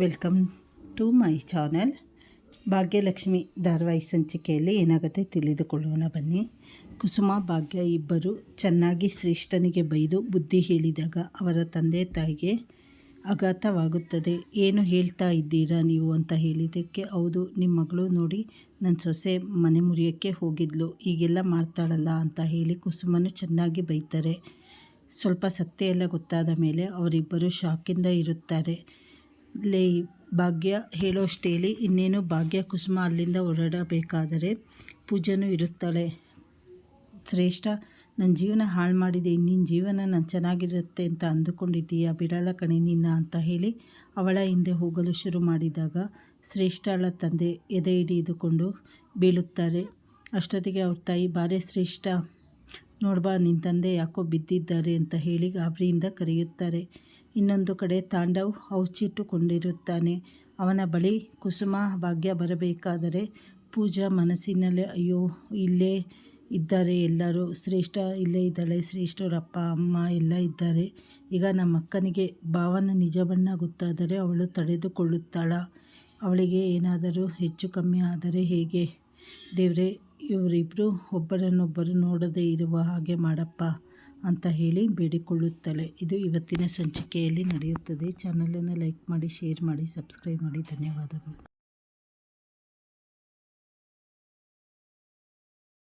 Welcome to my channel. Bhagyalakshmi ಧಾರಾವಾಹಿ ಸಂಚಿಕೆಯಲ್ಲಿ ಏನಾಗುತ್ತೆ ತಿಳಿದುಕೊಳ್ಳೋಣ ಬನ್ನಿ. ಕುಸುಮ ಭಾಗ್ಯ ಇಬ್ಬರು ಚೆನ್ನಾಗಿ ಶ್ರೇಷ್ಠನಿಗೆ ಬೈದು ಬುದ್ಧಿ ಹೇಳಿದಾಗ ಅವರ ತಂದೆ ತಾಯಿಗೆ ಆಘಾತವಾಗುತ್ತದೆ. ಏನು ಹೇಳ್ತಾ ಇದ್ದೀರಾ ನೀವು ಅಂತ ಹೇಳಿದ್ದಕ್ಕೆ, ಹೌದು ನಿಮ್ಮ ಮಗಳು ನೋಡಿ ನನ್ನ ಸೊಸೆ ಮನೆ ಮುರಿಯೋಕ್ಕೆ ಹೋಗಿದ್ಲು, ಈಗೆಲ್ಲ ಮಾಡ್ತಾಳಲ್ಲ ಅಂತ ಹೇಳಿ ಕುಸುಮನು ಚೆನ್ನಾಗಿ ಬೈತಾರೆ. ಸ್ವಲ್ಪ ಸತ್ಯ ಎಲ್ಲ ಗೊತ್ತಾದ ಮೇಲೆ ಅವರಿಬ್ಬರು ಶಾಕಿಂದ ಇರುತ್ತಾರೆ. ಲೇ, ಭಾಗ್ಯ ಹೇಳೋ ಹೇಳಿ ಇನ್ನೇನು ಭಾಗ್ಯ ಕುಸುಮ ಅಲ್ಲಿಂದ ಹೊರಡಬೇಕಾದರೆ ಪೂಜೆನೂ ಇರುತ್ತಾಳೆ. ಶ್ರೇಷ್ಠ ನನ್ನ ಜೀವನ ಹಾಳು ಮಾಡಿದೆ ನಿನ್ನ ಜೀವನ ನಾನು ಚೆನ್ನಾಗಿರುತ್ತೆ ಅಂತ ಅಂದುಕೊಂಡಿದ್ದೀಯಾ? ಬಿಡಲ್ಲ ಕಣೆ ನಿನ್ನ ಅಂತ ಹೇಳಿ ಅವಳ ಹಿಂದೆ ಹೋಗಲು ಶುರು ಮಾಡಿದಾಗ ಶ್ರೇಷ್ಠಳ ತಂದೆ ಎದೆ ಹಿಡಿದುಕೊಂಡು ಬೀಳುತ್ತಾರೆ. ಅಷ್ಟೊತ್ತಿಗೆ ಅವ್ರ ತಾಯಿ, ಬಾರೇ ಶ್ರೇಷ್ಠ, ನೋಡ್ಬಾ ನಿನ್ನ ತಂದೆ ಯಾಕೋ ಬಿದ್ದಿದ್ದಾರೆ ಅಂತ ಹೇಳಿ ಗಾಬರಿಯಿಂದ ಕರೆಯುತ್ತಾರೆ. ಇನ್ನೊಂದು ಕಡೆ ತಾಂಡವ್ ಔಚಿಟ್ಟುಕೊಂಡಿರುತ್ತಾನೆ ಅವನ ಬಳಿ ಕುಸುಮ ಭಾಗ್ಯ ಬರಬೇಕಾದರೆ ಪೂಜಾ ಮನಸ್ಸಿನಲ್ಲಿ, ಅಯ್ಯೋ, ಇಲ್ಲೇ ಇದ್ದಾರೆ ಎಲ್ಲರೂ. ಶ್ರೇಷ್ಠ ಇಲ್ಲೇ ಇದ್ದಾಳೆ. ಶ್ರೇಷ್ಠರಪ್ಪ, ಅಮ್ಮ ಎಲ್ಲ ಇದ್ದಾರೆ. ಈಗ ನಮ್ಮ ಅಕ್ಕನಿಗೆ ಭಾವನ ನಿಜ ಬಣ್ಣ ಗೊತ್ತಾದರೆ ಅವಳು ತಡೆದುಕೊಳ್ಳುತ್ತಾಳ. ಅವಳಿಗೆ ಏನಾದರೂ ಹೆಚ್ಚು ಕಮ್ಮಿ ಆದರೆ ಹೇಗೆ? ದೇವರೇ ಇವರಿಬ್ಬರು ಒಬ್ಬರನ್ನೊಬ್ಬರು ನೋಡದೇ ಇರುವ ಹಾಗೆ ಮಾಡಪ್ಪ. ಅಂತ ಹೇಳಿ ಬೇಡಿಕೊಳ್ಳುತ್ತಲೇ ಇದು ಇವತ್ತಿನ ಸಂಚಿಕೆಯಲ್ಲಿ ನಡೆಯುತ್ತದೆ. ಚಾನಲನ್ನು ಲೈಕ್ ಮಾಡಿ ಶೇರ್ ಮಾಡಿ ಸಬ್ಸ್ಕ್ರೈಬ್ ಮಾಡಿ. ಧನ್ಯವಾದಗಳು.